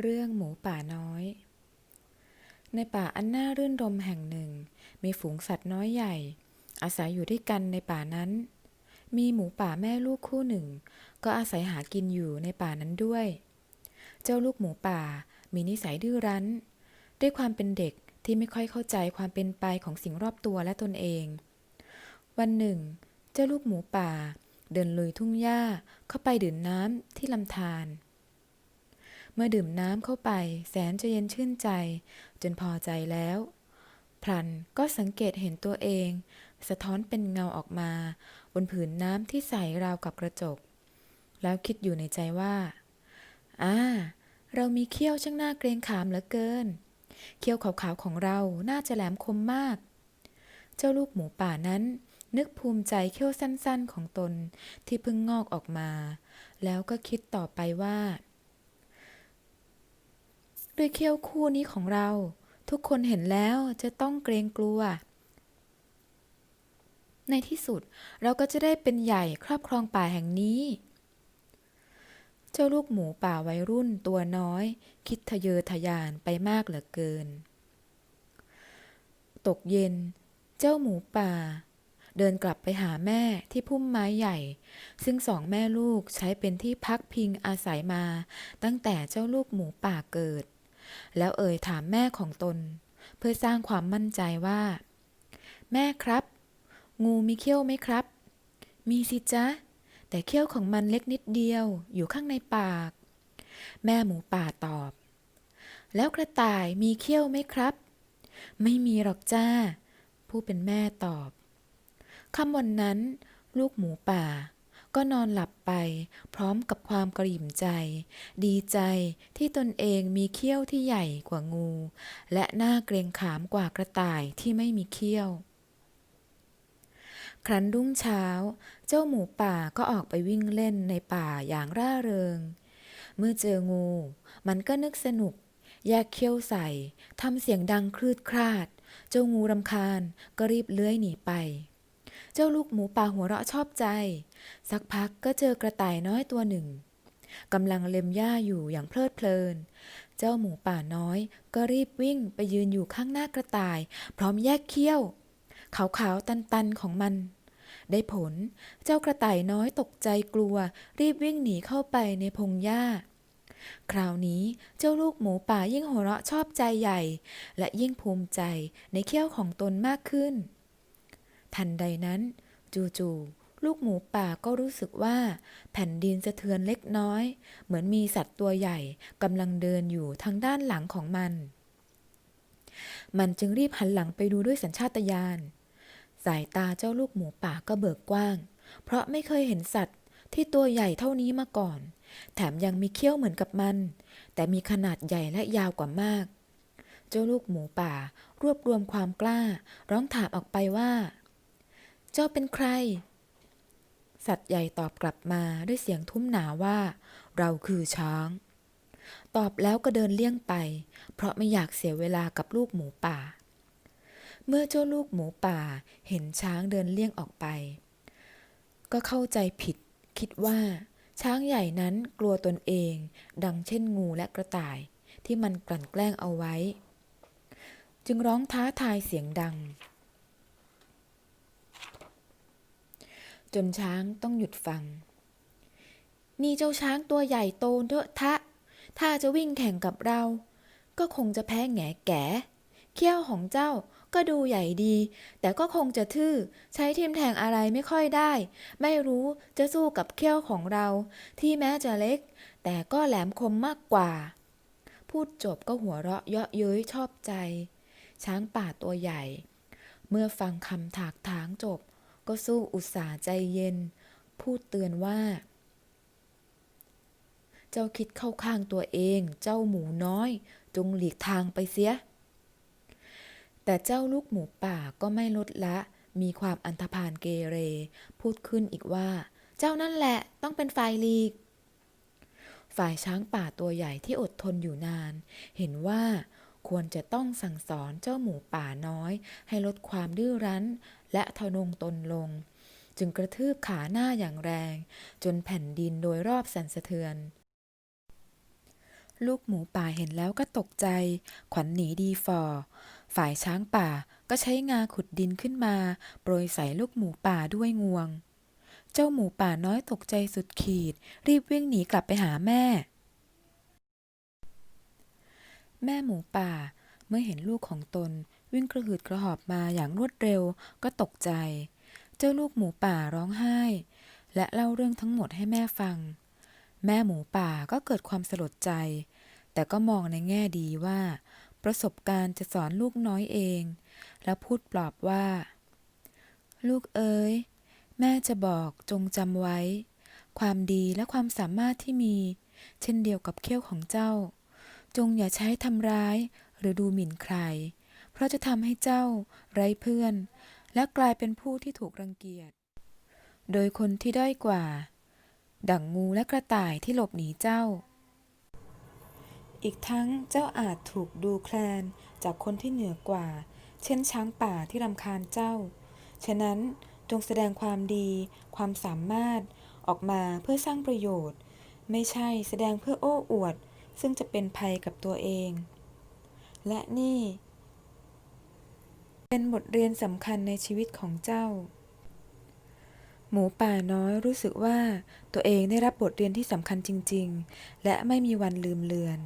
เรื่องหมูป่าน้อย ในป่าอันน่ารื่นรมแห่งหนึ่ง มีฝูงสัตว์น้อยใหญ่ อาศัยอยู่ด้วยกันในป่านั้น มีหมูป่าแม่ลูกคู่หนึ่ง ก็อาศัยหากินอยู่ในป่านั้นด้วย เจ้าลูกหมูป่ามีนิสัยดื้อรั้น ด้วยความเป็นเด็กที่ไม่ค่อยเข้าใจความเป็นไปของสิ่งรอบตัวและตนเอง วันหนึ่ง เจ้าลูกหมูป่า เดินลุยทุ่งหญ้าเข้าไปดื่มน้ำที่ลำธาร เมื่อดื่มน้ำเข้าไป แสนจะเย็นชื่นใจ จนพอใจแล้ว พลันก็สังเกตเห็นตัวเอง สะท้อนเป็นเงาออกมา บนผืนน้ำที่ใสราวกับกระจก แล้วคิดอยู่ในใจว่าอ่าเรามีเขี้ยวช่างน่าเกรงขามเหลือเกิน เขี้ยวขาวๆของเราน่าจะแหลมคมมาก เจ้าลูกหมูป่านั้น นึกภูมิใจเขี้ยวสั้นๆของตนที่เพิ่งงอกออกมา แล้วก็คิดต่อไปว่า ด้วยเขี้ยวคู่นี้ของเรา ทุกคนเห็นแล้วจะต้องเกรงกลัว ในที่สุดเราก็จะได้เป็นใหญ่ครอบครองป่าแห่งนี้ เจ้าลูกหมูป่าวัยรุ่นตัวน้อย คิดทะเยอทะยานไปมากเหลือเกิน ตกเย็น เจ้าหมูป่า เดินกลับไปหาแม่ที่พุ่มไม้ใหญ่ ซึ่งสองแม่ลูกใช้เป็นที่พักพิงอาศัยมา ตั้งแต่เจ้าลูกหมูป่าเกิด แล้วเอ่ยถามแม่ของตน เพื่อสร้างความมั่นใจว่า แม่ครับ งูมีเขี้ยวไหมครับ มีสิจ๊ะ แต่เขี้ยวของมันเล็กนิดเดียวอยู่ข้างในปาก แม่หมูป่าตอบ แล้วกระต่ายมีเขี้ยวไหมครับ ไม่มีหรอกจ้า ผู้เป็นแม่ตอบคำวันนั้น ลูกหมูป่า ก็นอนหลับไป พร้อมกับความกระหยิ่มใจ ดีใจที่ตนเองมีเขี้ยวที่ใหญ่กว่างู และหน่าเกรงขามกว่ากระต่ายที่ไม่มีเขี้ยว ครั้นรุ่งเช้า เจ้าหมูป่าก็ออกไปวิ่งเล่นในป่าอย่างร่าเริง เมื่อเจองู มันก็นึกสนุก แยกเขี้ยวใส่ทำเสียงดังคลืดคลาด เจ้างูรำคาญก็รีบเลื้อยหนีไป เจ้าลูกหมูป่าหัวเราะชอบใจ สักพักก็เจอกระต่ายน้อยตัวหนึ่งกำลังเล็มหญ้าอยู่อย่างเพลิดเพลิน เจ้าหมูป่าน้อยก็รีบวิ่งไปยืนอยู่ข้างหน้ากระต่าย พร้อมแยกเขี้ยว ขาวๆตันๆของมัน ได้ผล เจ้ากระต่ายน้อยตกใจกลัว รีบวิ่งหนีเข้าไปในพงหญ้า คราวนี้เจ้าลูกหมูป่ายิ่งหัวเราะชอบใจใหญ่ และยิ่งภูมิใจในเขี้ยวของตนมากขึ้น ทันใดนั้น จู่ๆลูกหมูป่าก็รู้สึกว่า แผ่นดินสะเทือนเล็กน้อย เหมือนมีสัตว์ตัวใหญ่กำลังเดินอยู่ทางด้านหลังของมัน มันจึงรีบหันหลังไปดูด้วยสัญชาตญาณสายตาเจ้าลูกหมูป่าก็เบิกกว้าง เพราะไม่เคยเห็นสัตว์ที่ตัวใหญ่เท่านี้มาก่อน แถมยังมีเขี้ยวเหมือนกับมัน แต่มีขนาดใหญ่และยาวกว่ามาก เจ้าลูกหมูป่ารวบรวมความกล้า ร้องถามออกไปว่า เจ้าเป็นใคร สัตว์ใหญ่ตอบกลับมาด้วยเสียงทุ้มหนาว่า เราคือช้าง ตอบแล้วก็เดินเลี่ยงไป เพราะไม่อยากเสียเวลากับลูกหมูป่า เมื่อเจ้าลูกหมูป่าเห็นช้างเดินเลี่ยงออกไป ก็เข้าใจผิด คิดว่า ช้างใหญ่นั้นกลัวตนเอง ดังเช่นงูและกระต่ายที่มันกลั่นแกล้งเอาไว้ จึงร้องท้าทายเสียงดัง จนช้างต้องหยุดฟัง นี่เจ้าช้างตัวใหญ่โตเดอะทะ ถ้าจะวิ่งแข่งกับเรา ก็คงจะแพ้แง่แก่เขี้ยวของเจ้าก็ดูใหญ่ดี แต่ก็คงจะทื่อ ใช้ทิมแทงอะไรไม่ค่อยได้ ไม่รู้จะสู้กับเขี้ยวของเรา ที่แม้จะเล็ก แต่ก็แหลมคมมากกว่า พูดจบก็หัวเราะเยาะเย้ยชอบใจ ช้างป่าตัวใหญ่ เมื่อฟังคำถากถางจบ ก็สู้อุตส่าห์ใจเย็น พูดเตือนว่า เจ้าคิดเข้าข้างตัวเอง เจ้าหมูน้อย จงหลีกทางไปเสีย แต่เจ้าลูกหมูป่าก็ไม่ลดละ มีความอันธพาลเกเร พูดขึ้นอีกว่า เจ้านั่นแหละต้องเป็นฝ่ายหลีก ฝ่ายช้างป่าตัวใหญ่ที่อดทนอยู่นาน เห็นว่า ควรจะต้องสั่งสอนเจ้าหมูป่าน้อย ให้ลดความดื้อรั้น และทะนงตนลง จึงกระทืบขาหน้าอย่างแรง จนแผ่นดินโดยรอบสั่นสะเทือน ลูกหมูป่าเห็นแล้วก็ตกใจ ขวัญหนีดีฟอฝ่ายช้างป่าก็ใช้งาขุดดินขึ้นมา โปรยใส่ลูกหมูป่าด้วยงวง เจ้าหมูป่าน้อยตกใจสุดขีด รีบวิ่งหนีกลับไปหาแม่ แม่หมูป่า เมื่อเห็นลูกของตน วิ่งกระหืดกระหอบมาอย่างรวดเร็วก็ตกใจ เจ้าลูกหมูป่าร้องไห้ และเล่าเรื่องทั้งหมดให้แม่ฟัง แม่หมูป่าก็เกิดความสลดใจ แต่ก็มองในแง่ดีว่า ประสบการณ์จะสอนลูกน้อยเอง แล้วพูดปลอบว่า ลูกเอ๋ยแม่จะบอกจงจำไว้ ความดีและความสามารถที่มี เช่นเดียวกับเขี้ยวของเจ้า จงอย่าใช้ทำร้ายหรือดูหมิ่นใคร เพราะจะทำให้เจ้าไร้เพื่อน และกลายเป็นผู้ที่ถูกรังเกียจ โดยคนที่ด้อยกว่า ดั่งงูและกระต่ายที่หลบหนีเจ้า อีกทั้งเจ้าอาจถูกดูแคลนจากคนที่เหนือกว่า เช่นช้างป่าที่รำคาญเจ้า ฉะนั้นจงแสดงความดี ความสามารถออกมาเพื่อสร้างประโยชน์ ไม่ใช่แสดงเพื่อโอ้อวด ซึ่งจะเป็นภัยกับตัวเอง และนี่ เป็นบทเรียนสำคัญในชีวิตของเจ้า หมูป่าน้อยรู้สึกว่าตัวเองได้รับบทเรียนที่สำคัญจริง ๆ และไม่มีวันลืมเลือน